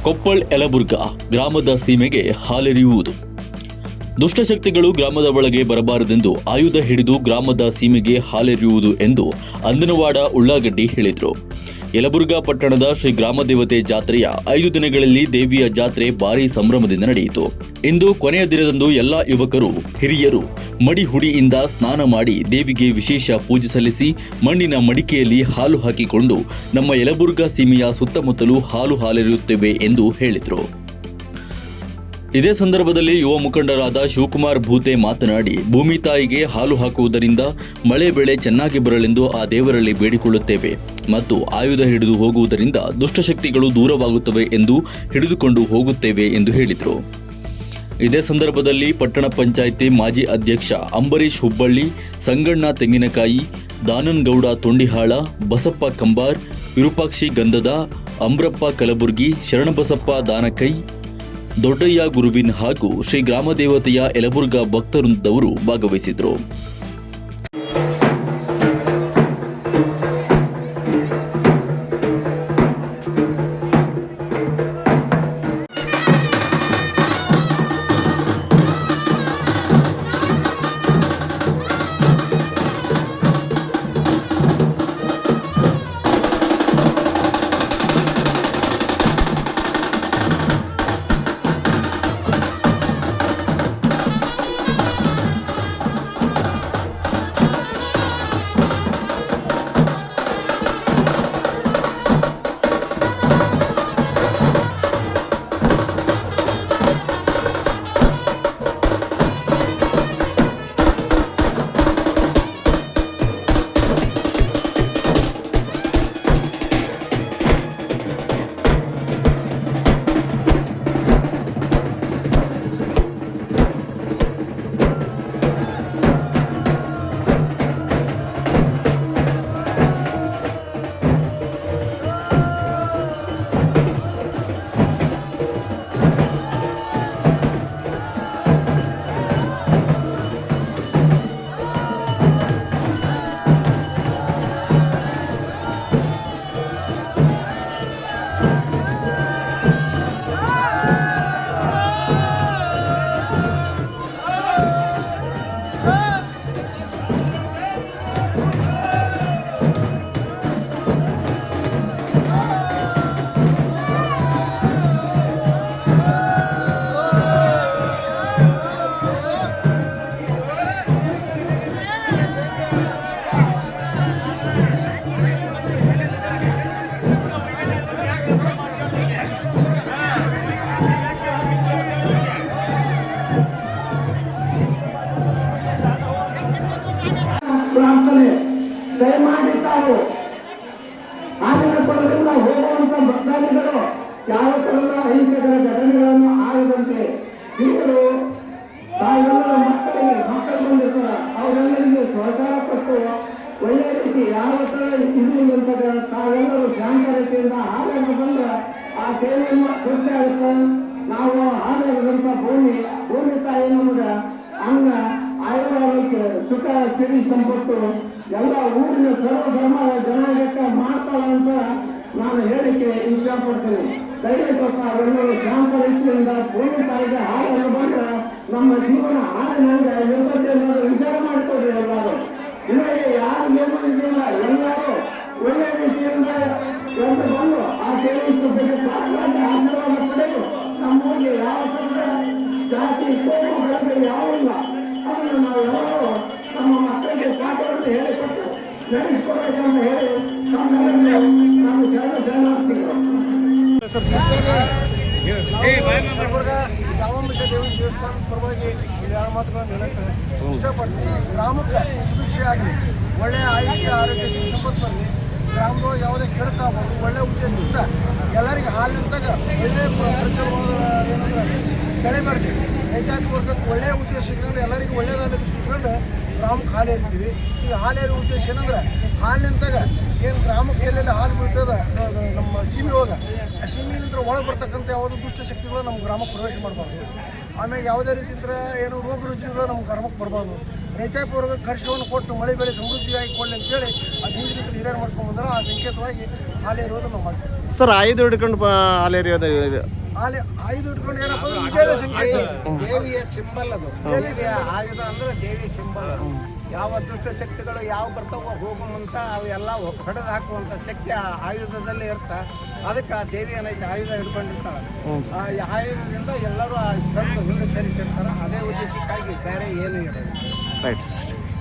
ಕೊಪ್ಪಳ್ ಯಲಬುರ್ಗ ಗ್ರಾಮದ ಸೀಮೆಗೆ ಹಾಲೆರೆಯುವುದು. ದುಷ್ಟಶಕ್ತಿಗಳು ಗ್ರಾಮದ ಒಳಗೆ ಬರಬಾರದೆಂದು ಆಯುಧ ಹಿಡಿದು ಗ್ರಾಮದ ಸೀಮೆಗೆ ಹಾಲೆರೆಯುವುದು ಎಂದು ಅಂದನವಾಡ ಉಳ್ಳಾಗಡ್ಡಿ ಹೇಳಿದರು. ಯಲಬುರ್ಗಾ ಪಟ್ಟಣದ ಶ್ರೀ ಗ್ರಾಮದೇವತೆ ಜಾತ್ರೆಯ ಐದು ದಿನಗಳಲ್ಲಿ ದೇವಿಯ ಜಾತ್ರೆ ಭಾರೀ ಸಂಭ್ರಮದಿಂದ ನಡೆಯಿತು. ಇಂದು ಕೊನೆಯ ದಿನದಂದು ಎಲ್ಲ ಯುವಕರು, ಹಿರಿಯರು ಮಡಿ ಹುಡಿಯಿಂದ ಸ್ನಾನ ಮಾಡಿ ದೇವಿಗೆ ವಿಶೇಷ ಪೂಜೆ ಸಲ್ಲಿಸಿ ಮಣ್ಣಿನ ಮಡಿಕೆಯಲ್ಲಿ ಹಾಲು ಹಾಕಿಕೊಂಡು ನಮ್ಮ ಯಲಬುರ್ಗಾ ಸೀಮೆಯ ಸುತ್ತಮುತ್ತಲು ಹಾಲು ಹಾಲೆರೆಯುತ್ತೇವೆ ಎಂದು ಹೇಳಿದರು. ಇದೇ ಸಂದರ್ಭದಲ್ಲಿ ಯುವ ಮುಖಂಡರಾದ ಶಿವಕುಮಾರ್ ಭೂತೆ ಮಾತನಾಡಿ, ಭೂಮಿ ತಾಯಿಗೆ ಹಾಲು ಹಾಕುವುದರಿಂದ ಮಳೆ ಬೆಳೆ ಚೆನ್ನಾಗಿ ಬರಲೆಂದು ಆ ದೇವರಲ್ಲಿ ಬೇಡಿಕೊಳ್ಳುತ್ತೇವೆ ಮತ್ತು ಆಯುಧ ಹಿಡಿದು ಹೋಗುವುದರಿಂದ ದುಷ್ಟಶಕ್ತಿಗಳು ದೂರವಾಗುತ್ತವೆ ಎಂದು ಹಿಡಿದುಕೊಂಡು ಹೋಗುತ್ತೇವೆ ಎಂದು ಹೇಳಿದರು. ಇದೇ ಸಂದರ್ಭದಲ್ಲಿ ಪಟ್ಟಣ ಪಂಚಾಯಿತಿ ಮಾಜಿ ಅಧ್ಯಕ್ಷ ಅಂಬರೀಶ್ ಹುಬ್ಬಳ್ಳಿ, ಸಂಗಣ್ಣ ತೆಂಗಿನಕಾಯಿ, ದಾನನ್ಗೌಡ ತೊಂಡಿಹಾಳ, ಬಸಪ್ಪ ಕಂಬಾರ್, ವಿರೂಪಾಕ್ಷಿ ಗಂಧದ ಅಮ್ರಪ್ಪ ಕಲಬುರ್ಗಿ, ಶರಣಬಸಪ್ಪ ದಾನಕೈ ದೊಡ್ಡಯ್ಯ ಗುರುವಿನ್ ಹಾಗೂ ಶ್ರೀ ಗ್ರಾಮದೇವತೆಯ ಯಲಬುರ್ಗಾ ಭಕ್ತವೃಂದವರು ಭಾಗವಹಿಸಿದರು ಹೋಗುವಂತ ಭಕ್ತಾದಿಗಳು ಯಾವ ತರದ ಅಹಿತಕರ ಘಟನೆಗಳನ್ನು ಆಗದಂತೆ ಹಿರಿಯರು ತಾವೆಲ್ಲರ ಮಕ್ಕಳಿಗೆ ಮಕ್ಕಳು ಬಂದಿರ್ತಾರ. ಅವರೆಲ್ಲರಿಗೆ ಸಹಕಾರ ಕೊಟ್ಟು ಒಳ್ಳೆ ರೀತಿ ಯಾವ ತರ ಇದು ಅಂತ ತಾವೆಲ್ಲರೂ ಶಾಂತ ರೀತಿಯಿಂದ ಆದಾಯ ಬಂದ ಆ ಸೇವೆಯನ್ನು ಸ್ವಚ್ಛ ನಾವು ಆದಾಯದಂತ ಭೂಮಿ ಭೂಮಿ ತಾಯಿ ನಮ್ಗೆ ಅಂಗ ಆಯುರ್ವೇದಕ್ಕೆ ಸುಖ, ಸಿರಿ, ಸಂಪತ್ತು, ಎಲ್ಲ ಊರಿನ ಸರ್ವ ಧರ್ಮದ ಜನಾಂಗಕ್ಕೆ ಮಾಡ್ತಾಳೆ ಅಂತ ನಾನು ಹೇಳಿಕೆ ಇಷ್ಟಪಡ್ತೀನಿ ದಯವಿಟ್ಟು ತಾವೆಲ್ಲರೂ ಶಾಂತ ರೀತಿಯಿಂದ ಭೂಮಿ ತಾಯಿಗೆ ಹಾಡನ್ನು ಬಂದ್ರೆ ನಮ್ಮ ಜೀವನ ಹಾಡಿನಂಗ ಇರ್ತದೆ ಅನ್ನೋದು ವಿಚಾರ ಮಾಡ್ಕೊಳ್ರಿ ಎಲ್ಲರೂ. ಯಾರು ಏನು ಇದೆಯಲ್ಲ ಎಲ್ಲರೂ ಒಳ್ಳೆ ರೀತಿಯಿಂದ ಎಂದು ಬಂದು ಆ ಪ್ರಾರ್ಥನೆ ಆಶೀರ್ವಾದ ಪಡೆದು ನಮ್ಮೂರಿಗೆ ಯಾವ ಜಾತಿ, ಕೋಮು ಬೆಳೆದು ಯಾವಿಲ್ಲ ಅದನ್ನು ನಾವು ನಮ್ಮ ಮಕ್ಕಳಿಗೆ ಪಾಠವನ್ನು ಹೇಳಿಕೊಟ್ಟು ನಡೆಸಿಕೊಡಬೇಕಂತ ಹೇಳಿ ತಮ್ಮೆಲ್ಲರಿಗೂ ನಾನು ಶರಣ ಶರಣಾರ್ಥಿಗಳು ದೇವಿ ದೇವಸ್ಥಾನ ಪರವಾಗಿ ಎರಡು ಮಾತುಗಳನ್ನು ಹೇಳಕ್ಕೆ ಇಷ್ಟಪಡ್ತೀನಿ ಗ್ರಾಮಕ್ಕೆ ಸುಭಿಕ್ಷೆ ಆಗಲಿ ಒಳ್ಳೆಯ ಆಯುಷ್ಯ ಆರೋಗ್ಯ ಸಂಪತ್ತು ಬರಲಿ. ಗ್ರಾಮದೊಳಗೆ ಯಾವುದೇ ಕೆಡಕಾಗಬಾರ್ದು ಒಳ್ಳೆಯ ಉದ್ದೇಶದಿಂದ ಎಲ್ಲರಿಗೆ ಹಾಲಿನಿಂದಾಗ ಒಳ್ಳೆಯ ಬೆಳೆ ಮಾಡ್ತೀವಿ ರೈತಾಪಿ ವರ್ಗಕ್ಕೆ ಒಳ್ಳೆಯ ಉದ್ದೇಶ ಇಟ್ಕೊಂಡು ಎಲ್ಲರಿಗೂ ಒಳ್ಳೆಯದಾದ ಇಟ್ಕೊಂಡು ಗ್ರಾಮಕ್ಕೆ ಹಾಲು ಇರ್ತೀವಿ ಈಗ ಹಾಲು ಏರೋ ಉದ್ದೇಶ ಏನಂದ್ರೆ ಹಾಲಿನಂತಾಗ ಏನು ಗ್ರಾಮಕ್ಕೆ ಎಲ್ಲೆಲ್ಲ ಹಾಲು ಬೀಳ್ತದ ಸೀಮೆ ಒಳಗೆ ಆ ಸೀಮೆಯಿಂದ ಒಳಗೆ ಬರ್ತಕ್ಕಂಥ ಯಾವುದೋ ದುಷ್ಟ ಶಕ್ತಿಗಳು ನಮ್ಮ ಗ್ರಾಮಕ್ಕೆ ಪ್ರವೇಶ ಮಾಡಬಾರ್ದು. ಆಮೇಲೆ ಯಾವುದೇ ರೀತಿ ಇದ್ರೆ ಏನು ರೋಗ ರುಜಿನಗಳು ನಮ್ಮ ಗ್ರಾಮಕ್ಕೆ ಬರಬಾರ್ದು. ರೈತಾಪಿ ವರ್ಗ ಕರ್ಷವನ್ನು ಕೊಟ್ಟು ಮಳೆ ಬೆಳೆ ಸಮೃದ್ಧಿಯಾಗಿ ಕೊಡಲಿ ಅಂತೇಳಿ ಆ ಹಿಂದಿನ ಹಿರಿಯರು ಮಾಡ್ಕೊಂಡು ಬಂದ್ರೆ ಆ ಸಂಕೇತವಾಗಿ ಹಾಲೆ ಇರೋದು ನಾವು ಮಾಡ್ತೀವಿ ಸರ್ ಆಯುಧ ಹಿಡ್ಕೊಂಡು ಹಾಲೆ ಇರೋದು ಇದು. ಹಾಲಿ ಆಯುಧ ಇಟ್ಕೊಂಡು ಏನಪ್ಪ ಅಂದ್ರೆ ವಿಜಯದ ಸಂಕೇತ. ದೇವಿಯ ಸಿಂಬಲ್ ಅದು. ಆಯುಧ ಅಂದ್ರೆ ದೇವಿ ಸಿಂಬಲ್ ಯಾವ ದುಷ್ಟ ಶಕ್ತಿಗಳು ಯಾವ ಬರ್ತಾವ ಹೋಗುವಂಥ ಅವೆಲ್ಲ ಹೊಡೆದು ಹಾಕುವಂತ ಶಕ್ತಿ ಆ ಆಯುಧದಲ್ಲಿ ಇರ್ತ. ಅದಕ್ಕೆ ಆ ದೇವಿ ಏನೈತೆ ಆಯುಧ ಹಿಡ್ಕೊಂಡಿರ್ತಾಳೆ. ಆ ಆಯುಧದಿಂದ ಎಲ್ಲರೂ ಆ ಸ್ವಲ್ಪ ಹಿಂದೆ ಸರಿತಿರ್ತಾರೆ. ಅದೇ ಉದ್ದೇಶಕ್ಕಾಗಿ ಬೇರೆ ಏನು ಇರೋದು ರೈಟ್ ಸರ್